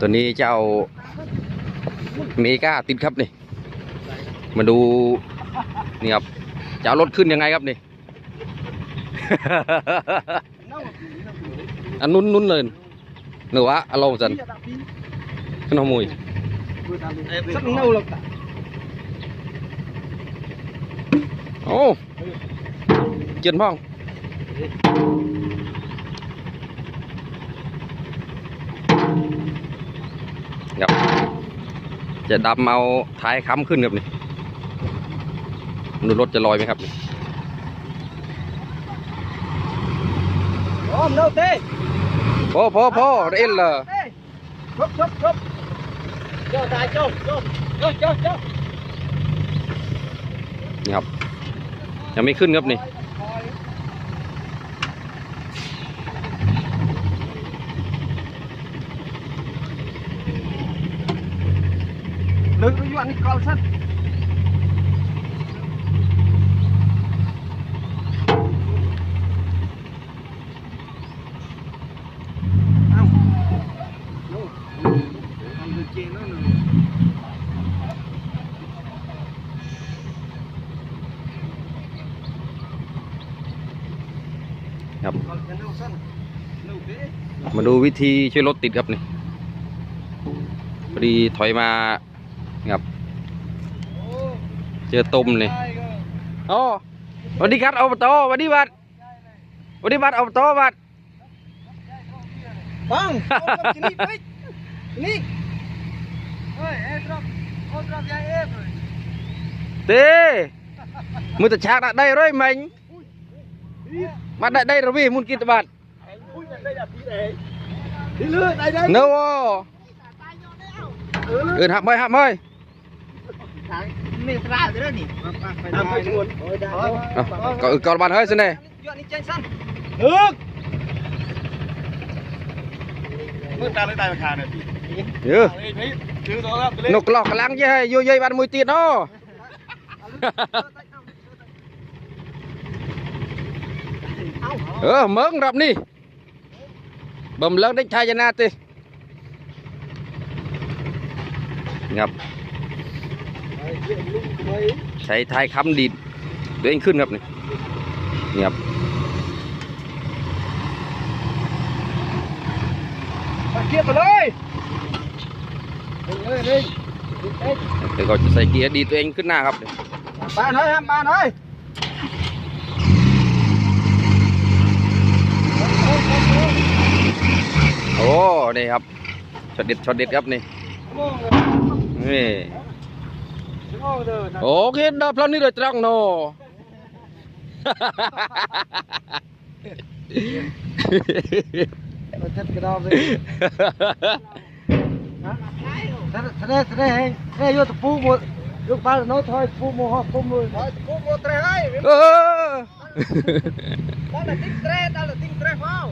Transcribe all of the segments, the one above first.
ตัวนี้เจ้าเมกาติดครับนี่ มาดูนี่ครับจะเอารถขึ้นยังไงครับนี่ อันนุ่นนุ่นเลยหรือว่าเอาลงสันขึ้นหอมุย sắp nâu lắm โอ้เจียนพ่อง จะดำเอาท้ายค้ำขึ้นครับนี่ดูรถจะลอยไหมครับนี่ ôm đâu tê พอพอพอเอ็นเลย tê chốt chốt chốt cho tài chốt chốt chốt chốt chốt นี่ครับยังไม่ขึ้นครับนี่ đừng có dọn con sắt không Đâu? Còn được chê nó nữa. ครับ Còn cái nâu sắt, nâu thế. มาดูวิธีช่วยรถติดครับนี่พอดีถอยมา นี่ครับ Ồ, เจอตุ่มนี่ ai cơ. อ๋อสวัสดีครับอบตสวัสดีบัตรสวัสดีบัตรอบตบัตร Bang, ôm drop sini, baik. Ini. Oi, eh drop. Oh drop yang eh rồi. เต้มือตะชากได้ร้อยมันมาได้ได้ระวีมุนกิตบัตร Ui, đây là tí đấy. Đi lưa, đây đây. เนว Ừ, เอินหักไม่หักไม่ Mình ra rồi đó nhỉ? Phải phải chuồn. Ôi, đã. ก็เออก่อนบัตรเฮ้ยสิเน่ Dọn đi trên sân. Được. Mưa ta lên đây mà khà này. เออ Thấy chứ đó là นกกลอกกำลังเย่ ให้อยู่เย่บัตรมวยตีนเนาะเออเมืองรับนี่บ่มเลิกได้ชายชนะติครับใช้ท้ายค้ำดีดตัวเองขึ้นครับนี่นี่ครับ Bắt kia vào đây. Đừng ơi, đi. เดี๋ยวก็จะใส่เกียร์ดีดตัวเองขึ้นหน้าครับนี่ Bạn ơi, em bạn ơi. โอ้นี่ครับช็อตเด็ดช็อตเด็ดครับนี่นี่ អូគេដល់ផ្លូវនេះដល់ត្រង់ណូទៅចិត្តកដោវិញហ៎ត្រេត្រេត្រេយកតពូមកយកបាល់ណូថយពូមកហោះគុំលុយថយពូមកត្រេហើយអឺដល់តែទីត្រេដល់តែទីត្រេមក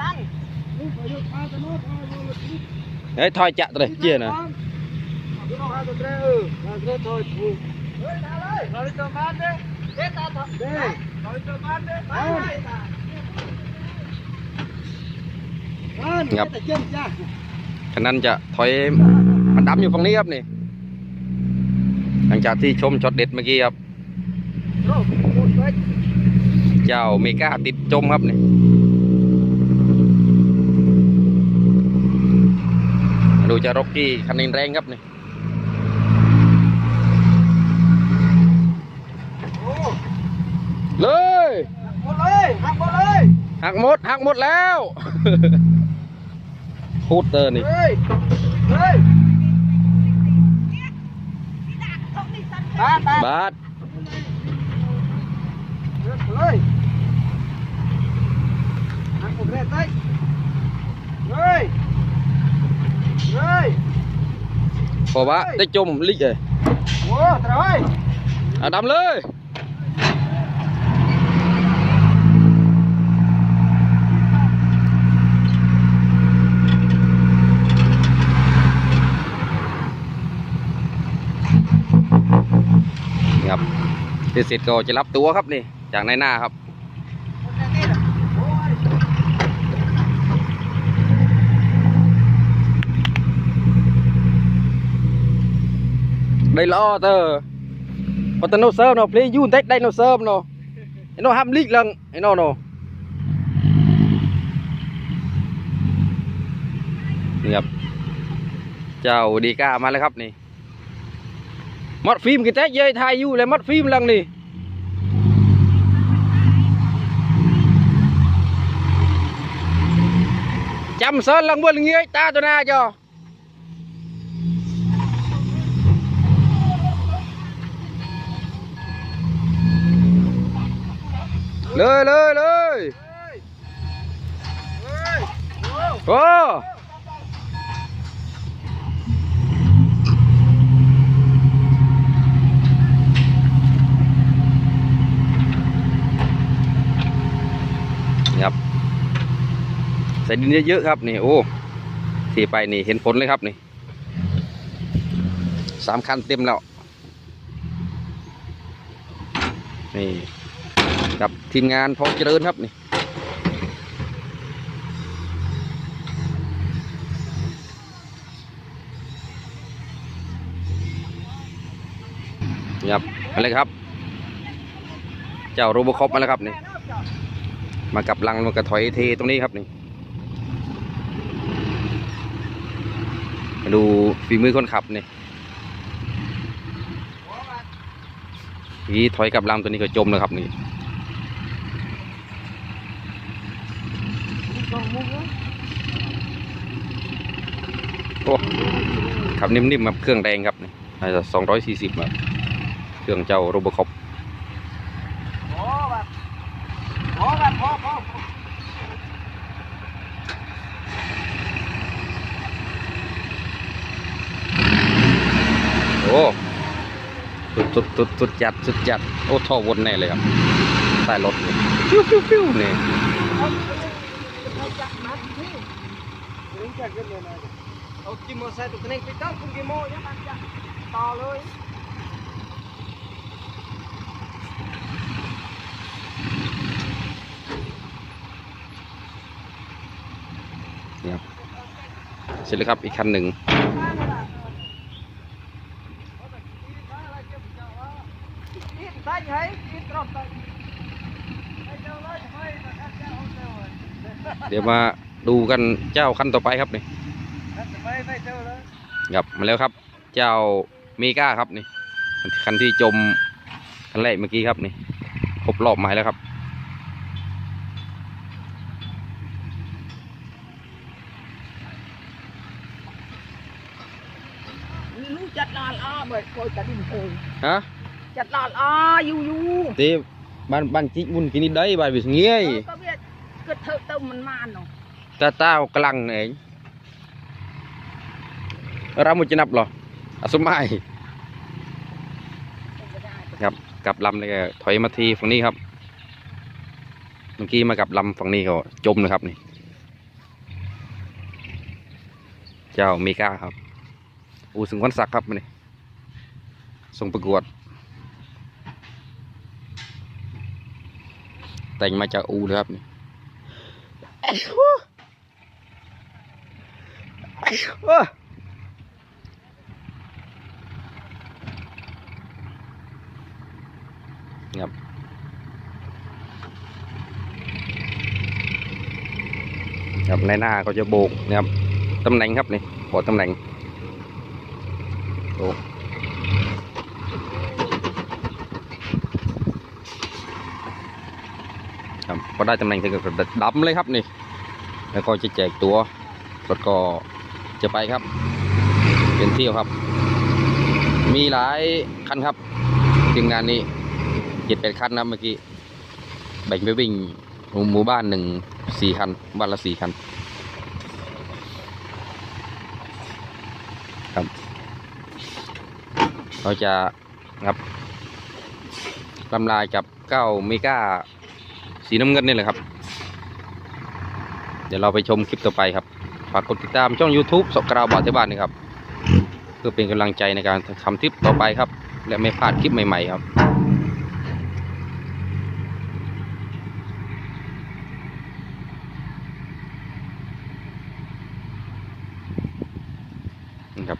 តាំងនេះបើយកបាល់ទៅណូថយយកលុយហើយថយចាក់ត្រេជាណា tôi tre ừ là tôi thôi phụ nói จะถอยมันดำอยู่ฝั่งนี้ครับนี่ หลังจากที่ชมช็อตเด็ดเมื่อกี้ครับ เจ้ามีก้าติดจมครับนี่ดูจะร็อกกี้คันนี้แรงครับนี่ เลย một ơi, hàng một ơi. หักหมดหักหมดแล้วพูดเตอร์นี่ Ơi, ơi. Ba, ba. บาท Được rồi. Hàng một rệt đấy. Rồi. Rồi. พอวะได้จมลิกเลย Ủa, trời ơi. เอาดำเลย ครับเสร็จก็จะรับตัวครับนี่จากในหน้าครับได้ล้อเตอร์พอตโนเซิร์ฟเนาะเพลงยูนเทคไดโนเซิร์ฟเนาะไอโนอห้ามลิกลังไอโนอเนาะนี่ครับ เจ้าดีก้ามาแล้วครับนี่ ลังบนเงี้ยตาตัวหน้าจอเลยเลยเลยโอ้ นี่ครับใส่ดินเยอะๆครับนี่โอ้ที่ไปนี่เห็นผลเลยครับนี่สามคันเต็มแล้ว นี่กับทีมงานพร้อมเจริญครับนี่ครับมาเลยครับ เจ้าโรบคอปมาแล้วครับนี่ มากับลังมันก็ถอยเทตรงนี้ครับนี่ มา ดูฝีมือคนขับนี่นี่ถอยกับลังตัวนี้ก็จมแล้วครับนี่โอ้ขับนิ่มๆแบบเครื่องแดงครับนี่น่าจะสองร้อยสี่สิบแบบเครื่องเจ้าโรบอคอป พอแบบพอแบบพอพอ โอ้สุดสุดสุดสุดจัดสุดจัด โอ้ท่อวนแน่เลยครับใต้รถนี่ฟิวฟิวฟิวนี่เอาจิมมอไซค์ตัวนี้ไปตั้งคุณกิโมยังมันจะต่อเลยเสร็จแล้วครับอีกคันหนึ่ง นี่ใส่ให้นี่ตรอบใส่ให้เจ้าเลยให้นะครับเจ้าเอาเจ้าเลย เดี๋ยวมาดูกันเจ้าคันต่อไปครับนี่ไม่ไม่เจ้าเลยครับมาแล้วครับ เจ้าเมกาครับนี่คันที่จมคันแรกเมื่อกี้ครับนี่ครบรอบหมายแล้วครับลูกจัดลานอาเบิดคอยจัดดินโพงฮะจัดลานอาอยู่อยู่ตีบ้านบ้านจิกบุญกินนี่ได้บ้านวิสเงี้ยก็ เกิดเธอเติมมันมาเนาะตาเต้ากลังเองเรามุจะนับหรออะสมัยครับกลับลำเลยถอยมาทีฝั่งนี้ครับเมื่อกี้มากับลำฝั่งนี้ก็จมนะครับนี่ เจ้าเมกาครับ อูสึงวันศักดิ์ครับมันนี่ส่งประกวด แต่งมาจากอูเลยครับนี่ ครับครับในหน้าก็จะโบกนะครับตำแหน่งครับนี่บอกตำแหน่งโอ้รับ พอได้ตำแหน่งถึงก็ดับเลยครับนี่ แล้วก็จะแจกตัวรถก็จะไปครับ เป็นเที่ยวครับ มีหลายคันครับทีมงานนี้เจ็ดแปดคันนะเมื่อกี้แบ่งไปวิ่งหมู่บ้านหนึ่งสี่คันบ้านละสี่คันครับ เราจะครับลำลายกับเก้าเมกา สีน้ำเงินนี่แหละครับ เดี๋ยวเราไปชมคลิปต่อไปครับ ฝากกดติดตามช่อง YouTube สกราวบาทที่บ้านนะครับ เพื่อเป็นกำลังใจในการทำคลิปต่อไปครับ และไม่พลาดคลิปใหม่ๆครับนี่ครับ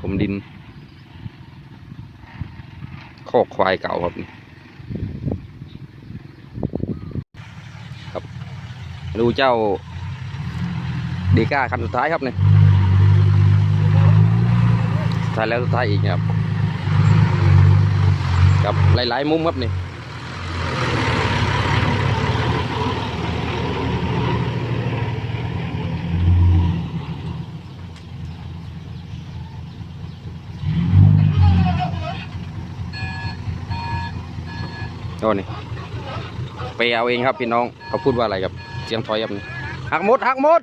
ถมดินโคอกควายเก่าครับนี่ครับ ดูเจ้าดีก้าคันสุดท้ายครับนี่สุดท้ายแล้วสุดท้ายอีกครับ กับหลาย ๆ มุมครับนี่โอ้นี่ไปเอาเองครับพี่น้องเขาพูดว่าอะไรครับ เสียงถอยครับหักหมดหักหมด